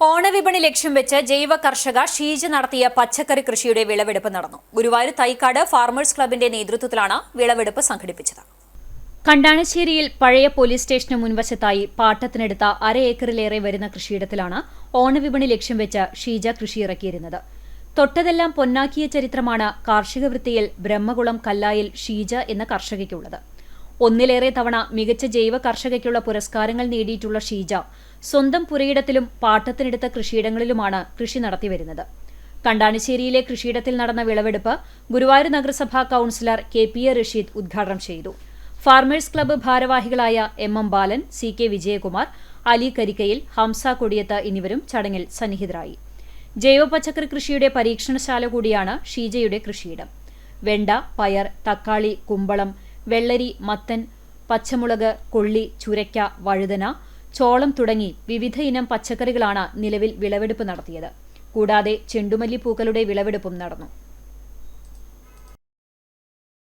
ഓണവിപണി ലക്ഷ്യം വെച്ച് ജൈവ കർഷക ഷീജ നടത്തിയ പച്ചക്കറി കൃഷിയുടെ വിളവെടുപ്പ് നടന്നു. ഗുരുവായൂർ തൈക്കാട് ഫാർമേഴ്സ് ക്ലബിന്റെ നേതൃത്വത്തിലാണ് വിളവെടുപ്പ് സംഘടിപ്പിച്ചത്. കണ്ടാണശ്ശേരിയിൽ പഴയ പോലീസ് സ്റ്റേഷന് മുൻവശത്തായി പാട്ടത്തിനെടുത്ത അര ഏക്കറിലേറെ വരുന്ന കൃഷിയിടത്തിലാണ് ഓണവിപണി ലക്ഷ്യം വെച്ച് ഷീജ കൃഷി ഇറക്കിയിരുന്നത്. തൊട്ടതെല്ലാം പൊന്നാക്കിയ ചരിത്രമാണ് കാർഷിക വൃത്തിയിൽ ബ്രഹ്മകുളം കല്ലായിൽ ഷീജ എന്ന കർഷകയ്ക്കുള്ളത്. ഒന്നിലേറെ തവണ മികച്ച ജൈവ കർഷകയ്ക്കുള്ള പുരസ്കാരങ്ങൾ നേടിയിട്ടുള്ള ഷീജ സ്വന്തം പുരയിടത്തിലും പാട്ടത്തിനെടുത്ത കൃഷിയിടങ്ങളിലുമാണ് കൃഷി നടത്തിവരുന്നത് കണ്ടാണിശ്ശേരിയിലെ കൃഷിയിടത്തിൽ നടന്ന വിളവെടുപ്പ് ഗുരുവായൂർ നഗരസഭാ councillor K P A Rasheed ഉദ്ഘാടനം ചെയ്തു. ഫാർമേഴ്സ് ക്ലബ്ബ് ഭാരവാഹികളായ M M Balan C K Vijayakumar Ali Karikkayil Hamza Kodiyath എന്നിവരും ചടങ്ങിൽ സന്നിഹിതരായി. ജൈവ പച്ചക്കറി കൃഷിയുടെ പരീക്ഷണശാല കൂടിയാണ് ഷീജയുടെ കൃഷിയിടം. വെണ്ട പയർ തക്കാളി കുമ്പളം വെള്ളരി മത്തൻ പച്ചമുളക് കൊള്ളി ചുരയ്ക്ക വഴുതന ചോളം തുടങ്ങി വിവിധ ഇനം പച്ചക്കറികളാണ് നിലവിൽ വിളവെടുപ്പ് നടത്തിയത്. കൂടാതെ ചെണ്ടുമല്ലി പൂക്കളുടെ വിളവെടുപ്പും നടന്നു.